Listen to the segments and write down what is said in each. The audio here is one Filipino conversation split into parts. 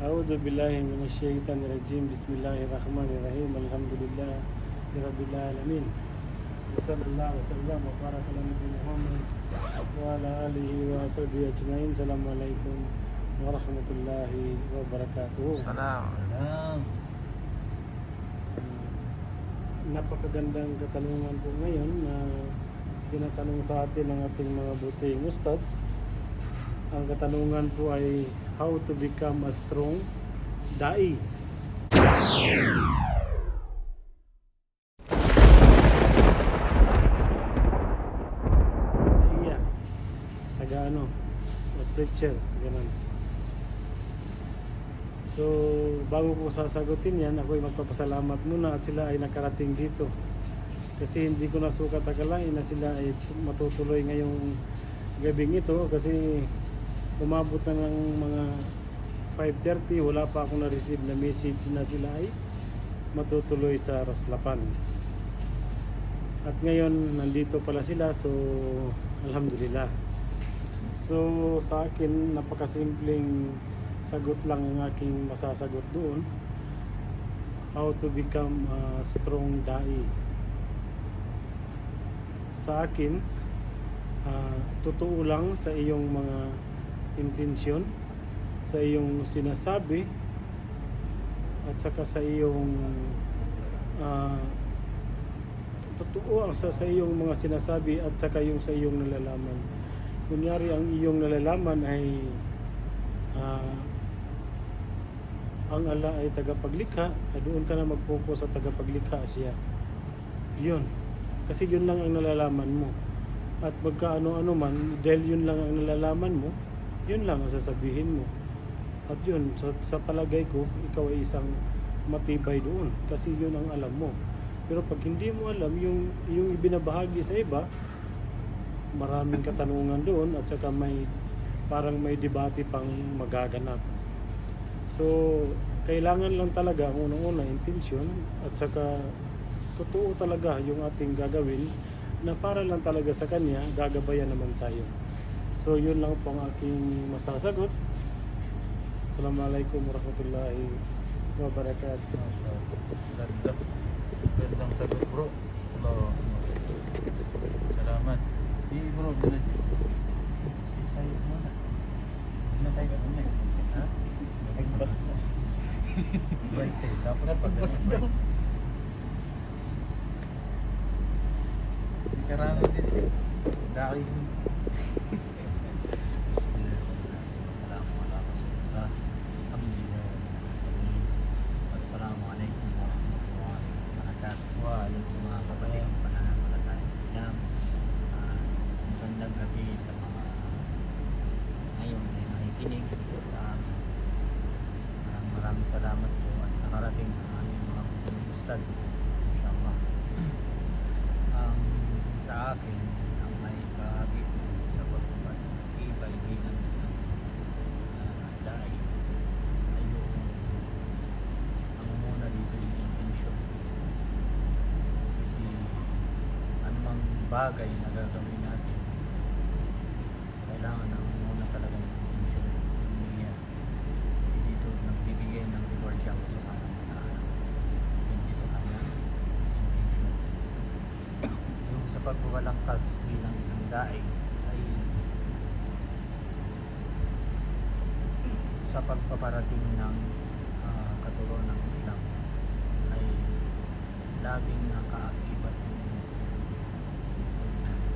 أعوذ بالله من الشيطان الرجيم بسم الله الرحمن الرحيم الحمد لله رب العالمين وصلى الله وسلم وبارك على نبينا محمد وعلى آله وصحبه أجمعين السلام عليكم ورحمة الله وبركاته Salam. Salam. Napakagandang katanungan po ngayon na tinatanong sa atin ng ating mga buting ustad. Ang katanungan po ay how to become a strong dai. Iya. Taga ano? Ganun. So, bago ko sasagutin yan, ako ay magpapasalamat muna at sila ay nakarating dito. Kasi hindi ko nasukat akalain na sila ay matutuloy ngayong gabing ito kasi umabot na ng mga 5.30, wala pa akong na-receive na message na sila ay matutuloy sa Raslapan. At ngayon, nandito pala sila, so alhamdulillah. So sa akin, napakasimpleng sagot lang ang aking masasagot doon. How to become a strong dai. Sa akin, ah, totoo lang sa iyong mga intensyon, sa iyong sinasabi, at saka sa iyong ah, totoo ang sa, sa iyong mga sinasabi at saka yung sa iyong nalalaman. Kunyari ang iyong nalalaman ay ah, ang ala ay tagapaglikha, ay doon ka na mag-focus sa tagapaglikha siya. Yun. Kasi yun lang ang nalalaman mo. At magka ano-ano man, dahil yun lang ang nalalaman mo, yun lang ang sasabihin mo. At yun, sa, sa palagay ko, ikaw ay isang matibay doon. Kasi yun ang alam mo. Pero pag hindi mo alam, yung, yung ibinabahagi sa iba, maraming katanungan doon at saka may parang may debate pang magaganap. So, kailangan lang talaga ang unang-una intensyon at saka totoo talaga yung ating gagawin na para lang talaga sa kanya, gagabayan naman tayo. So, yun lang po ang aking masasagot. Assalamualaikum warahmatullahi wabarakatuh. Ganda. Gandang sagot bro. Allah. Salamat. Si bro, dala si. Si Said mo na. Si Said mo na. Ha? Nagbas na. Right eh. Dapat Napagbas pag- daw. Karami din siya. Dahil. Assalamualaikum warahmatullahi wabarakatuh. Waalaikumsalam. Mga kapatid sa pananampalatayang Islam. Ah, magandang gabi sa mga ngayon ay makikinig sa amin. Maraming maraming salamat po at nakarating ang aming mga buong ustad. Inshallah. Ang sa akin, ang may kahagi ko sa pagpapatibay bilang isang uh, dai ay yung ang muna dito yung intention. Kasi anumang bagay na gagawin natin, kailangan ang muna talaga yung intention. Yung niya. Kasi dito nagbibigay ng reward siya sa kanyang tao. Hindi sa intention. yung sa pagwawalang-kas bilang isang daig ay sa pagpaparating ng ah, katuruan ng Islam ay labing nakaakibat yung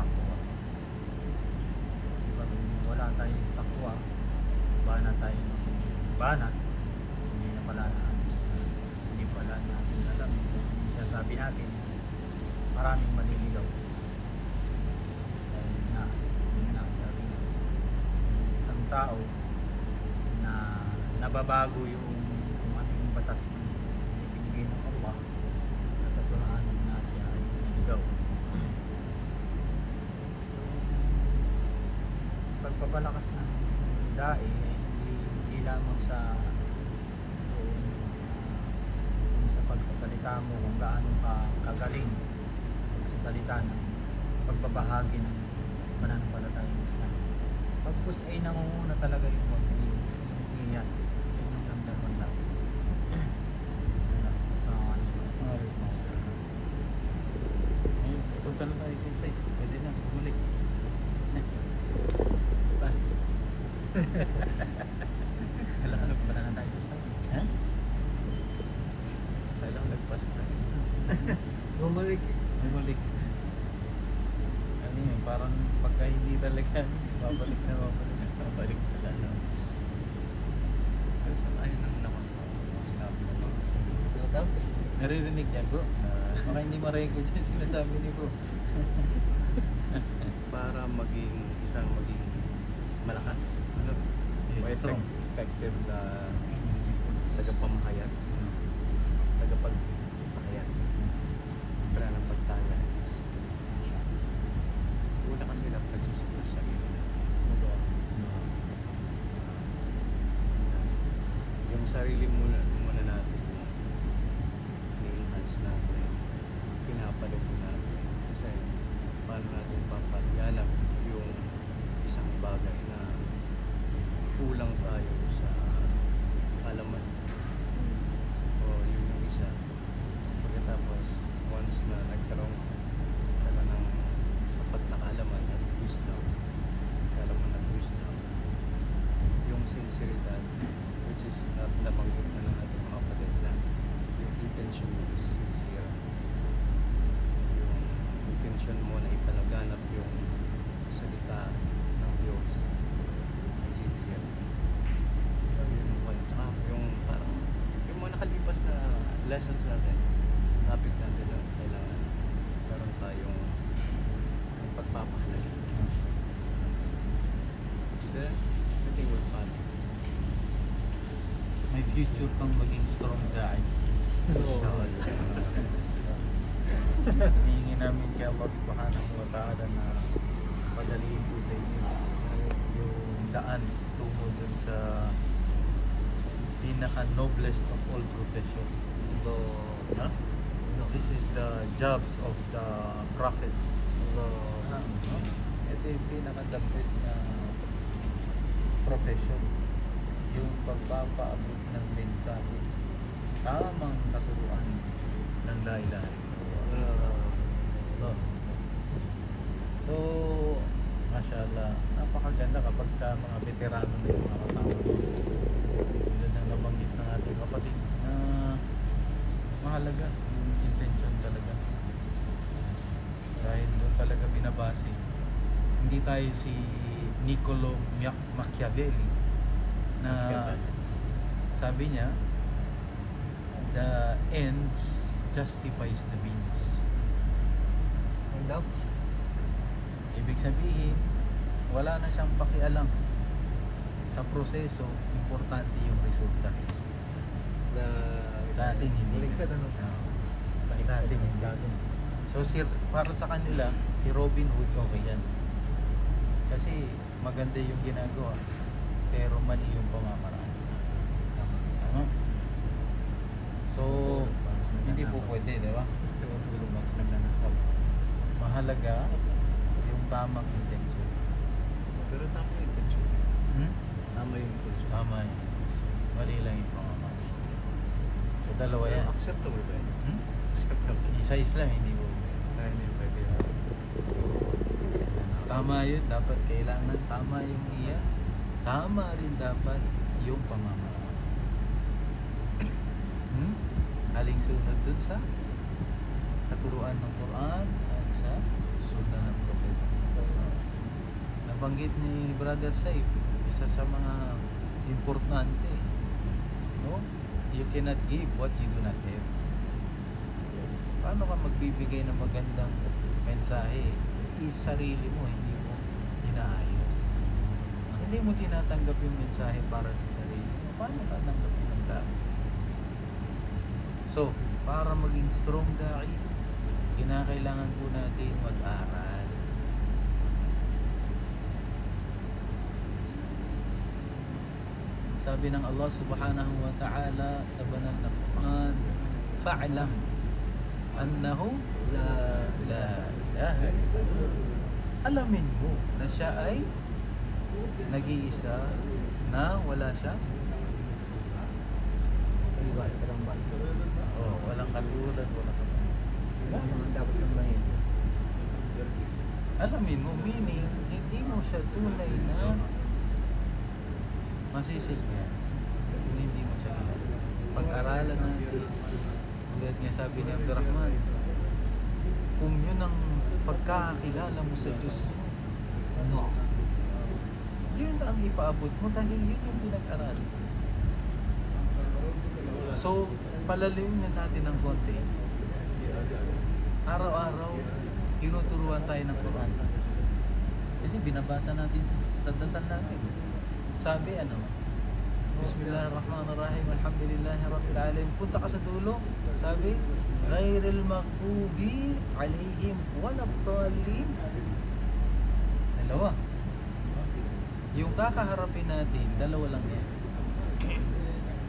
takwa. Kasi pag wala tayong takwa, bana tayo ng bana, hindi na pala hindi pala natin alam. Sinasabi natin, maraming maliligaw. Dahil na, yun nga, sabi yung isang tao na nababago yung kung ano yung batas ng napakalakas ng dae hindi, hindi lamang sa yung, yung sa pagsasalita mo kung gaano ka kagaling pagsasalita ng pagbabahagi ng mananampalataya ng Islam tapos ay nangunguna talaga yung mga hindi yan. Yun ang number one lang sa mga punta na tayo Kailangan nagpas na tayo sa Ha? Kailangan nagpas tayo. Bumalik. Bumalik. Ano yun, parang pagka hindi talaga, babalik na babalik na babalik talaga. Pero saan ayaw naman ako sa mga sinabi na mga. Ano daw? Naririnig niya, bro. Baka hindi maray ko dyan sinasabi ni bro. Para maging isang maging malakas. Ano? May strong. effect- effective na tagapamahayan tagapagpahayag. Para ng pagtaya is una kasi dapat nagsusunod sa sarili yung sarili muna muna natin yung ni-enhance natin pinapalubo natin kasi paano natin papalianap yung isang bagay na kulang tayo sa alaman so yun yung isa pagkatapos once na nagkaroon ka na ng sapat na kaalaman at wisdom kaalaman at wisdom yung sinceridad which is not nabanggit na ng ating mga kapatid na yung intention mo is sincere yung intention mo na ipalaganap yung salita ng Diyos ay sincere so yun yung point tsaka yung parang yung mga nakalipas na lessons natin topic natin na kailangan meron tayong yung pagpapahalaga then everything will follow May future kang maging strong guy. Hingin namin kay Allah subhanahu wa ta'ala na padaliin po sa inyo yung daan tungo dun sa pinaka noblest of all profession. So, ha? This is the jobs of the prophets. So, ha? No? Ito yung pinaka the best na profession. Yung pagpapaabot ng mensahe. Tamang katuruan ng la ilaha illallah. No. So, mashallah, napakaganda kapag ka mga veterano na yung mga kasama mo. Tulad ng nabanggit ng ating kapatid na mahalaga yung intention talaga. Dahil doon talaga binabase. Hindi tayo si Niccolo Mac- Machiavelli na sabi niya the ends justifies the means. Ang daw? Ibig sabihin, wala na siyang pakialam sa proseso, importante yung resulta. Na, Sa atin, hindi. Tanong. Sa atin, hindi. Atin. So, si, para sa kanila, si Robin Hood okay yan. Kasi maganda yung ginagawa, pero mali yung pamamaraan. Tama? So, hindi po pwede, di ba? Tumutulong Max nagnanakaw. Mahalaga yung tamang intention. pero tama yung intention Hmm? tama yung intention Tama yun. Mali lang yung pamamaraan. So, dalawa yan. Acceptable ba yun? Hmm? acceptable Isa-is lang, hindi na hindi pwede Tama yun, dapat kailangan tama yung iya. Tama rin dapat yung pamamaraan. Hmm? Aling sunod dun sa katuruan ng Quran at sa sunnah ng Prophet. So, nabanggit ni Brother Saif, isa sa mga importante. No? You cannot give what you do not have. Paano ka magbibigay ng magandang mensahe? Is sarili mo, hindi mo inaayos. Hindi mo tinatanggap yung mensahe para sa sarili mo. Paano ka tanggapin ng tao? So, para maging strong da'i, kinakailangan po natin mag-aral. Sabi ng Allah subhanahu wa ta'ala sa banal na Quran, fa'lam annahu La, la ilaha. Alamin mo na siya ay nag-iisa na wala siya Iba, oh, walang katulad, walang katulad. Dapat sambahin. Alamin mo, meaning, hindi mo siya tunay na masisilbihan hindi mo siya. Pag-aralan natin, Tulad nga sabi ni Abdurrahman, kung yun ang pagkakakilala mo sa Diyos, ano? Yun ang ipaabot mo dahil yun yung pinag-aral. So, palalimin natin ng konti. Araw-araw, tinuturuan tayo ng Quran. Kasi binabasa natin sa dasal natin. Sabi ano, Bismillahirrahmanirrahim, Alhamdulillahi Rabbil Alamin. Punta ka sa dulo, sabi, Ghairil maghdubi alaihim walabdallin. Dalawa. Yung kakaharapin natin, dalawa lang yan.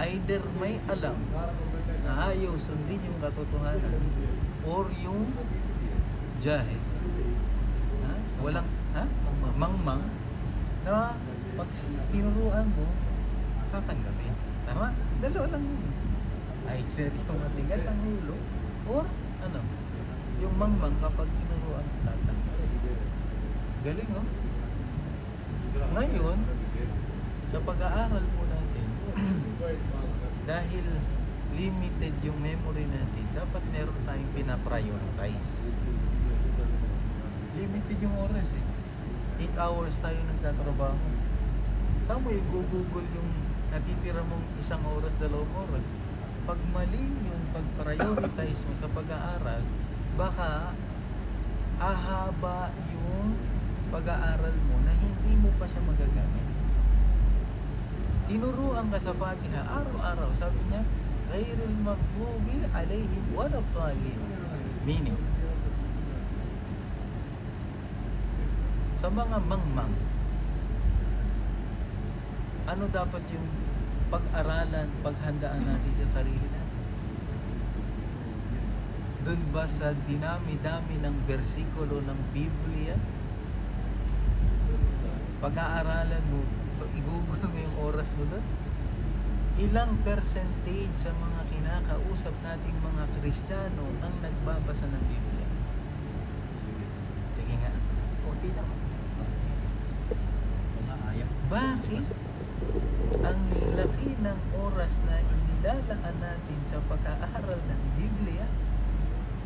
Either may alam na ayaw sundin yung katotohanan or yung jahil. Ha? Walang, ha? Mangmang na pag tinuruan mo, katanggapin. Tama? Dalawa lang yun. Either yung matigas ang ulo or ano, yung mangmang kapag tinuruan tatanggapin. Galing, oh. Ngayon, sa pag-aaral po natin, dahil limited yung memory natin, dapat meron tayong pinaprioritize. Limited yung oras eh. 8 hours tayo nagtatrabaho. Saan mo i-google yung natitira mong isang oras, dalawang oras? Pag mali yung pag-prioritize mo sa pag-aaral, baka ahaba yung pag-aaral mo na hindi mo pa siya magagamit. Tinuruan ka sa Fatiha araw-araw. Sabi niya, Ghairil maghdubi alayhim walabdallin. Meaning, sa mga mangmang, ano dapat yung pag-aralan, paghandaan natin sa sarili natin? Doon ba sa dinami-dami ng bersikulo ng Biblia? Pag-aaralan mo, i-google mo yung oras mo doon? Ilang percentage sa mga kinakausap nating mga Kristiyano ang nagbabasa ng Biblia? Sige nga. Kunti lang. Wala, ayaw. Bakit ang laki ng oras na inilalaan natin sa pag-aaral ng Biblia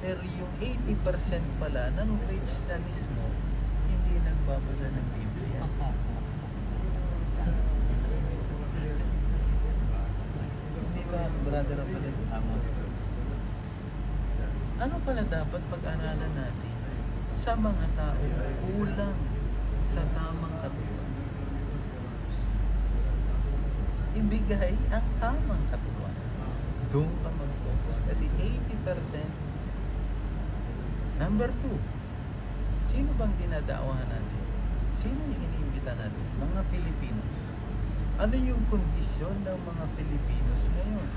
pero yung 80% pala ng Kristyanismo hindi nagbabasa ng Biblia. Hindi ba, brother Apollo? Tama. Ano pala dapat pag-aralan natin sa mga tao kulang sa tamang katuruan? Ibigay ang tamang katuruan. Doon ka mag-focus kasi 80% Number two, sino bang dinadawahan natin? Sino yung iniimbita natin? Mga Filipinos. Ano yung kondisyon ng mga Filipinos ngayon?